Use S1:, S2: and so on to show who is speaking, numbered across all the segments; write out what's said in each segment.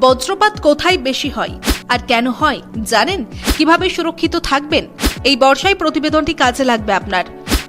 S1: বজ্রপাত কোথায় বেশি হয়? আর কেন হয়? জানেন? কীভাবে সুরক্ষিত থাকবেন? এই বর্ষায় প্রতিবেদনটি কাজে লাগবে আপনার।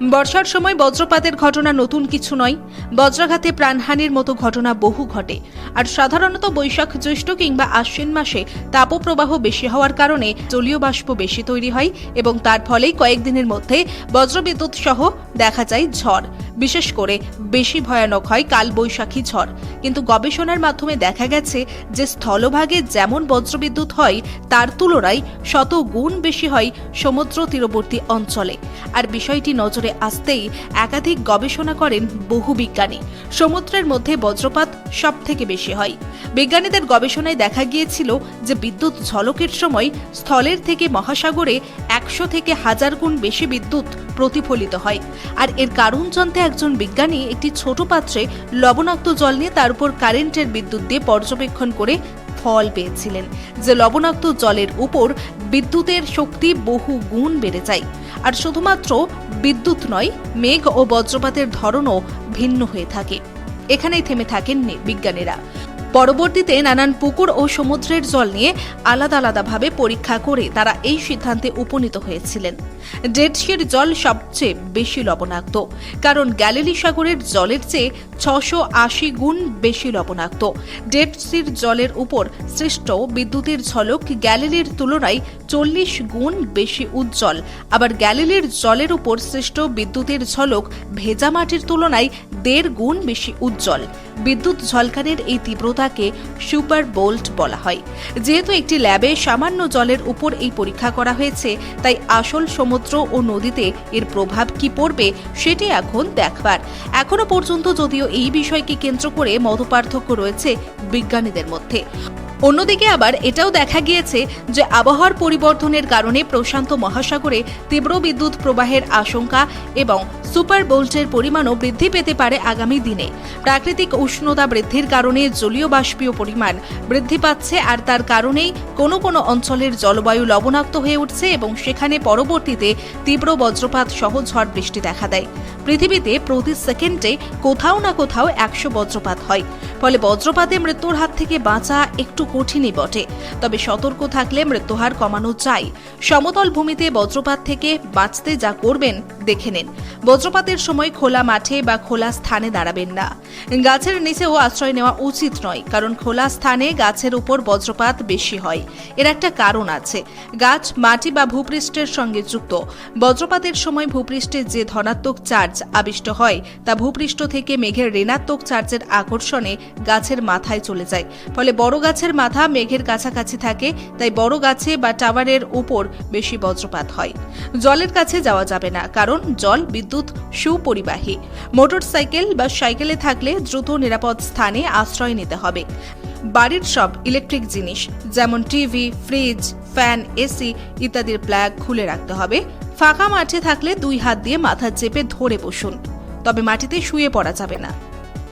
S1: বর্ষার সময় বজ্রপাতের ঘটনা নতুন কিছু নয়। বজ্রাঘাতে প্রাণহানির মতো ঘটনা বহু ঘটে। আর সাধারণত বৈশাখ জ্যৈষ্ঠ কিংবা আশ্বিন মাসে তাপপ্রবাহ বেশি হওয়ার কারণে জলীয় বাষ্প বেশি তৈরি হয় এবং তার ফলেই কয়েকদিনের মধ্যে বজ্রবিদ্যুৎ সহ দেখা যায় ঝড়। বিশেষ করে বেশি ভয়ানক হয় কাল বৈশাখী ঝড়। কিন্তু গবেষণার মাধ্যমে দেখা গেছে যে স্থলভাগে যেমন বজ্রবিদ্যুৎ হয়, তার তুলনায় শত গুণ বেশি হয় সমুদ্র তীরবর্তী অঞ্চলে। আর বিষয়টি নজরে আসতেই একাধিক গবেষণা করেন বহু বিজ্ঞানী। সমুদ্রের মধ্যে বজ্রপাত সব থেকে বেশি হয়। বিজ্ঞানীদের গবেষণায় দেখা গিয়েছিল যে বিদ্যুৎ ঝলকের সময় স্থলের থেকে মহাসাগরে একশো থেকে হাজার গুণ বেশি বিদ্যুৎ প্রতিফলিত হয়। আর এর কারণ জানতে একজন বিজ্ঞানী একটি ছোট পাত্রে লবণাক্ত জল নিয়ে তার উপর কারেন্টের বিদ্যুৎ দিয়ে পর্যবেক্ষণ করে ফল পেয়েছিলেন, যে লবণাক্ত জলের উপর বিদ্যুতের শক্তি বহু গুণ বেড়ে যায়। আর শুধুমাত্র বিদ্যুৎ নয়, মেঘ ও বজ্রপাতের ধরনও ভিন্ন হয়ে থাকে। এখানেই থেমে থাকেন বিজ্ঞানীরা। পরবর্তীতে নানান পুকুর ও সমুদ্রের জল নিয়ে আলাদা আলাদাভাবে পরীক্ষা করে তারা এই সিদ্ধান্তে উপনীত হয়েছিলেন। ডেড সির জল সবচেয়ে বেশি লবণাক্ত, কারণ গ্যালিলি সাগরের জলের চেয়ে ছশো আশি গুণ বেশি লবণাক্ত। ডেড সির জলের উপর সৃষ্ট বিদ্যুতের ঝলক গ্যালিলির তুলনায় চল্লিশ গুণ বেশি উজ্জ্বল। আবার গ্যালিলির জলের উপর সৃষ্ট বিদ্যুতের ঝলক ভেজা মাটির তুলনায় দেড় গুণ বেশি উজ্জ্বল। বিদ্যুৎ ঝলকানের এই তীব্রতাকে সুপার বোল্ট বলা হয়। যেহেতু একটি ল্যাবে সামান্য জলের উপর এই পরীক্ষা করা হয়েছে, তাই আসল সমুদ্র ও নদীতে এর প্রভাব কি পড়বে সেটি এখন দেখবার। এখনও পর্যন্ত যদিও এই বিষয়কে কেন্দ্র করে মতপার্থক্য রয়েছে বিজ্ঞানীদের মধ্যে। অন্যদিকে আবার এটাও দেখা গিয়েছে যে আবহাওয়ার পরিবর্তনের কারণে প্রশান্ত মহাসাগরে তীব্র বিদ্যুৎ প্রবাহের আশঙ্কা এবং সুপার বোল্টের পরিমাণও বৃদ্ধি পেতে পারে আগামী দিনে। প্রাকৃতিক উষ্ণতা বৃদ্ধির কারণে জলীয় বাষ্পীয় পরিমাণ বৃদ্ধি পাচ্ছে আর তার কারণেই কোনো কোনো অঞ্চলের জলবায়ু লবণাক্ত হয়ে উঠছে এবং সেখানে পরবর্তীতে তীব্র বজ্রপাত সহ ঝড় বৃষ্টি দেখা দেয়। পৃথিবীতে প্রতি সেকেন্ডে কোথাও না কোথাও একশো বজ্রপাত হয়। ফলে বজ্রপাতে মৃত্যুর হাত থেকে বাঁচা একটু কঠিনই বটে। তবে সতর্ক থাকলে মৃত্যুহার কমানো চাই। সমতল ভূমিতে বজ্রপাত থেকে বাঁচতে যা করবেন, দেখে নিন। বজ্রপাতের সময় খোলা মাঠে বা খোলা স্থানে দাঁড়াবেন না। গাছের নিচেও আশ্রয় নেওয়া উচিত নয়, কারণ খোলা স্থানে গাছের উপর বজ্রপাত বেশি হয়। এর একটা কারণ আছে। গাছ মাটি বা ভূপৃষ্ঠের সঙ্গে যুক্ত। বজ্রপাতের সময় ভূপৃষ্ঠে যে ধনাত্মক চার্জ আবিষ্ট হয়, তা ভূপৃষ্ঠ থেকে মেঘের ঋণাত্মক চার্জের আকর্ষণে গাছের মাথায় চলে যায়। ফলে বড় গাছের মাথা মেঘের কাছাকাছি থাকে, তাই বড় গাছে বা টাওয়ারের উপর বেশি বজ্রপাত হয়। জলের কাছে যাওয়া যাবে না, কারণ জল, বিদ্যুৎ সুপরিবাহী। মোটরসাইকেল বা সাইকেলে থাকলে দ্রুত নিরাপদ স্থানে আশ্রয় নিতে হবে। বাড়ির সব ইলেকট্রিক জিনিস, যেমন টিভি, ফ্রিজ, ফ্যান, এসি ইত্যাদির প্লাগ খুলে রাখতে হবে। ফাঁকা মাঠে থাকলে দুই হাত দিয়ে মাথা চেপে ধরে বসুন, তবে মাটিতে শুয়ে পড়া যাবে না।